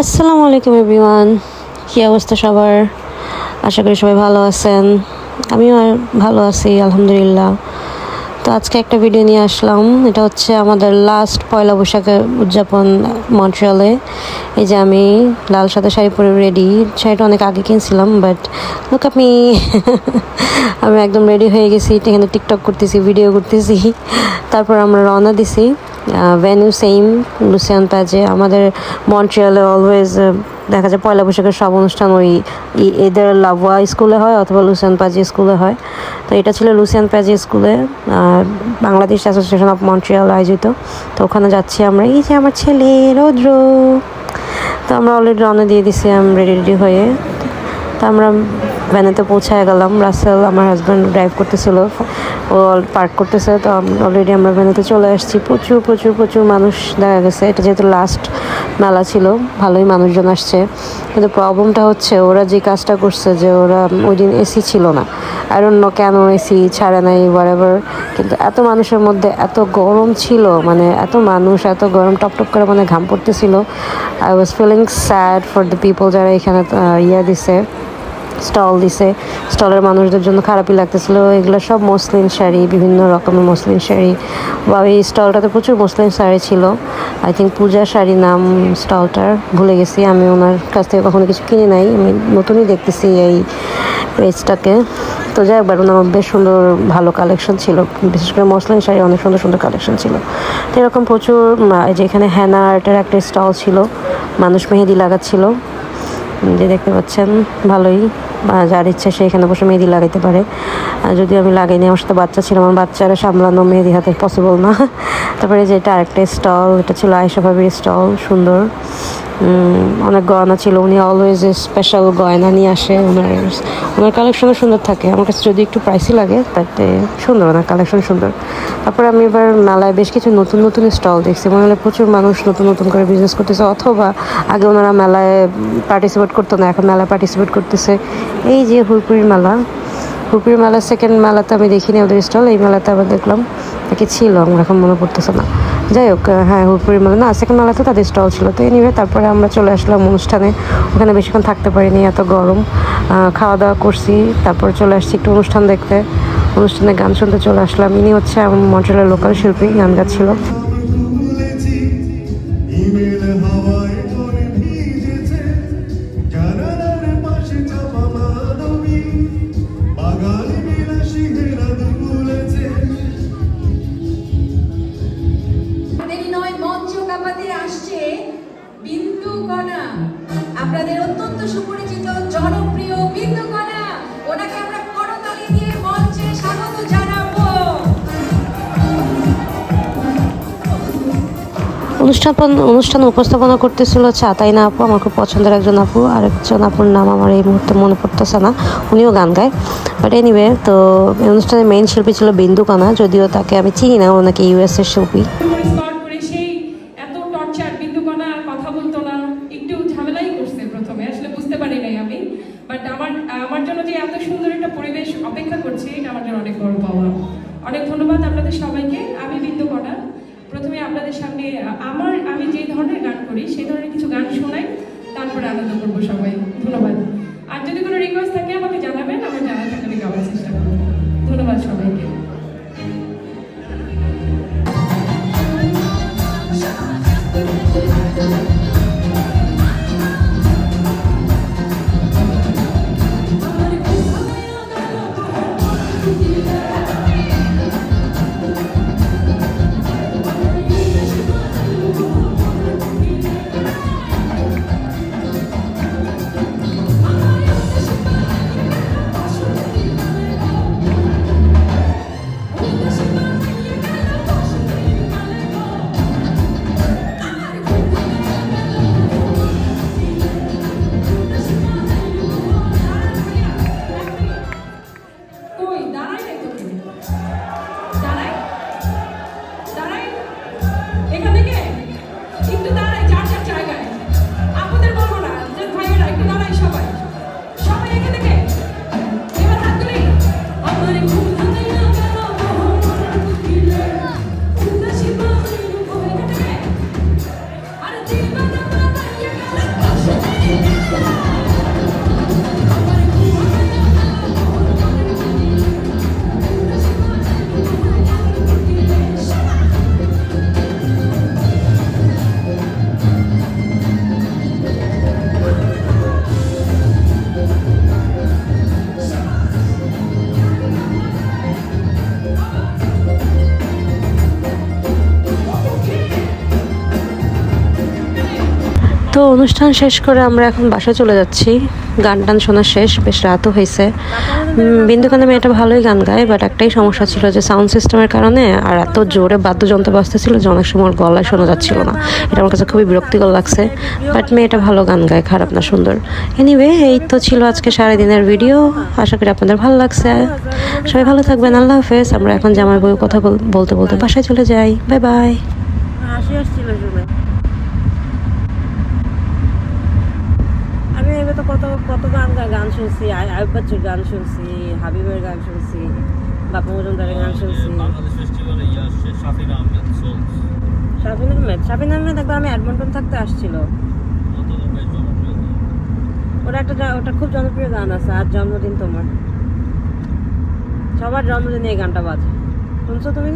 আসসালামু আলাইকুম, এভরিওয়ান। কী অবস্থা সবার? আশা করি সবাই ভালো আছেন। আমিও ভালো আছি, আলহামদুলিল্লাহ। তো আজকে একটা ভিডিও নিয়ে আসলাম। এটা হচ্ছে আমাদের লাস্ট পয়লা বৈশাখের উদযাপন মন্ট্রিয়ালে। এই যে আমি লাল, সাদা শাড়ি পরে রেডি শাড়িটা অনেক আগে কিনছিলাম বাট লুক আমি আমি একদম রেডি হয়ে গেছি। এখানে টিকটক করতেছি ভিডিও করতেছি। তারপর আমরা রওনা দিছি। ভেন্যু সেম লুসিয়ান প্যাজে আমাদের মন্ট্রিয়ালে অলওয়েজ দেখা যায় পয়লা বৈশাখের সব অনুষ্ঠান ওই এদের লাভোয়া স্কুলে হয় অথবা লুসিয়ান প্যাজি স্কুলে হয়। তো এটা ছিল লুসিয়ান প্যাজি স্কুলে বাংলাদেশ অ্যাসোসিয়েশন অফ মন্ট্রিয়াল আয়োজিত। তো ওখানে যাচ্ছি আমরা। এই যে আমার ছেলে, রৌদ্র। তো আমরা অলরেডি রওনা দিয়ে দিছি আমি রেডি রেডি হয়ে। তো আমরা ভ্যানেতে পৌঁছায় গেলাম। রাসেল, আমার হাজব্যান্ড ড্রাইভ করতেছিল। ও পার্ক করতেছে, তো অলরেডি আমরা ভ্যানেতে চলে আসছি। প্রচুর প্রচুর প্রচুর মানুষ দেখা গেছে। এটা যেহেতু লাস্ট মেলা ছিল, ভালোই মানুষজন আসছে। কিন্তু প্রবলেমটা হচ্ছে, ওরা যে কাজটা করছে যে ওরা ওই দিন এসি ছিল না। আর অন্য কেন এসি ছাড়ে নাই, whatever, কিন্তু এত মানুষের মধ্যে এত গরম ছিল মানে এত মানুষ, এত গরম টপ টপ করে মানে ঘাম পড়তেছিল। I was feeling sad for the people যারা এখানে ইয়ে দিছে। স্টল দিছে। স্টলের মানুষদের জন্য খারাপই লাগতেছিল। এগুলো সব মসলিন শাড়ি, বিভিন্ন রকমের মসলিন শাড়ি। বা এই স্টলটাতে প্রচুর মসলিন শাড়ি ছিল। আই থিঙ্ক পূজা শাড়ি নাম স্টলটার। ভুলে গেছি। আমি ওনার কাছ থেকে কখনো কিছু কিনি নাই। আমি নতুনই দেখতেছি এই পেজটাকে। তো যাই একবার ওনার বেশ সুন্দর, ভালো কালেকশন ছিল। বিশেষ করে মসলিন শাড়ি অনেক সুন্দর সুন্দর কালেকশন ছিল। তো এরকম প্রচুর যেখানে হ্যানা আর্টের একটা স্টল ছিল। মানুষ মেহেদি লাগাচ্ছিল। যে দেখতে পাচ্ছেন, ভালোই। যার ইচ্ছা সে এখানে বসে মেহেদি লাগাইতে পারে। আর যদি আমি লাগাই লাগাইনি আমার সাথে বাচ্চা ছিল, আমার বাচ্চারা সামলানো মেহেদি হাতে পসিবল না। তারপরে যেটা আরেকটা স্টল এটা ছিল আয়সা স্টল সুন্দর। অনেক গয়না ছিল। উনি অলওয়েজ স্পেশাল গয়না নিয়ে আসে। ওনার ওনার কালেকশনও সুন্দর থাকে। আমার কাছে যদি একটু প্রাইসই লাগে বাট সুন্দর, ওনার কালেকশন সুন্দর। তারপরে আমি এবার মেলায় বেশ কিছু নতুন নতুন স্টল দেখছি। মনে হলো প্রচুর মানুষ নতুন নতুন করে বিজনেস করতেছে। অথবা আগে ওনারা মেলায় পার্টিসিপেট করতো না, এখন মেলায় পার্টিসিপেট করতেছে। এই যে হুলপুরির মেলা। হুলপুরির মেলা সেকেন্ড মেলাতে আমি দেখিনি ওদের স্টল এই মেলাতে আবার দেখলাম, নাকি ছিল। আমার এখন মনে পড়তেছে না। যাই হোক হ্যাঁ হুপুরি মেলা না সেকেন্ড মেলাতে তাদের স্টল ছিল। তো এনিওয়ে তারপরে আমরা চলে আসলাম অনুষ্ঠানে। ওখানে বেশিক্ষণ থাকতে পারিনি, এত গরম। খাওয়া দাওয়া করছি, তারপর চলে আসছি একটু অনুষ্ঠান দেখতে। অনুষ্ঠানে গান শুনতে চলে আসলাম। ইনি হচ্ছে আমার মন্ট্রিয়ালের লোকাল শিল্পী, গান গাচ্ছিল। অনুষ্ঠান অনুষ্ঠান উপস্থাপনা করতেছিল চাতাই না আপু? আমার খুব পছন্দের একজন আপু আর একজন আপুর নাম আমার এই মুহূর্তে মনে পড়তেছে না, উনিও গান গায়। বাট এনিওয়ে তো অনুষ্ঠানের মেইন শিল্পী ছিল বিন্দু কানা, যদিও তাকে আমি চিনি না, ওনাকে ইউএস এর শিল্পী। অপেক্ষা করছে, এটা আমার জন্য অনেক বড় পাওয়া। অনেক ধন্যবাদ আপনাদের সবাইকে, আমি বিন্দুকণা প্রথমে আপনাদের সামনে আমার, আমি যে ধরনের গান করি, সেই ধরনের কিছু গান শোনাই, তারপরে আনন্দ করব সবাই। ধন্যবাদ। আর যদি কোনো রিকোয়েস্ট থাকে, আমাকে জানাবেন, আমার জানা থাকলে আমি গাওয়ার চেষ্টা তো অনুষ্ঠান শেষ করে আমরা এখন বাসায় চলে যাচ্ছি। গান টান শোনা শেষ বেশ রাতও হয়েছে। উম, বিন্দুকানে মেয়েটা ভালোই গান গায় বাট একটাই সমস্যা ছিল যে সাউন্ড সিস্টেমের কারণে আর এত জোরে বাদ্যযন্ত্র বাজতেছিল যে অনেক সময় গলায় শোনা যাচ্ছিল না। এটা আমার কাছে খুবই বিরক্তিকর লাগছে বাট মেয়েটা ভালো গান গায় খারাপ না সুন্দর। এনিওয়ে এই তো ছিল আজকে সারাদিনের ভিডিও আশা করি আপনাদের ভালো লাগছে। সবাই ভালো থাকবেন আল্লাহ হাফেজ। আমরা এখন জামাই বউ কথা বল- বলতে বলতে বাসায় চলে যাই। বাই বাই হাসি আসছিল শুনে আমি এবার তো কত কত গান গান শুনছি আয়ুব বাচ্চুর গান শুনছি হাবিবের গান শুনছি বাপু মজুমদারের গান শুনছি। শাফিন আহমেদ শাবিন আহমেদ একবার আমি অ্যাডমন্টন থাকতে আসছিল। ওটা একটা ওটা খুব জনপ্রিয় গান আছে আজ জন্মদিন তোমার। সবার জন্মদিনে এই গানটা বাজে। শুনছো তুমি?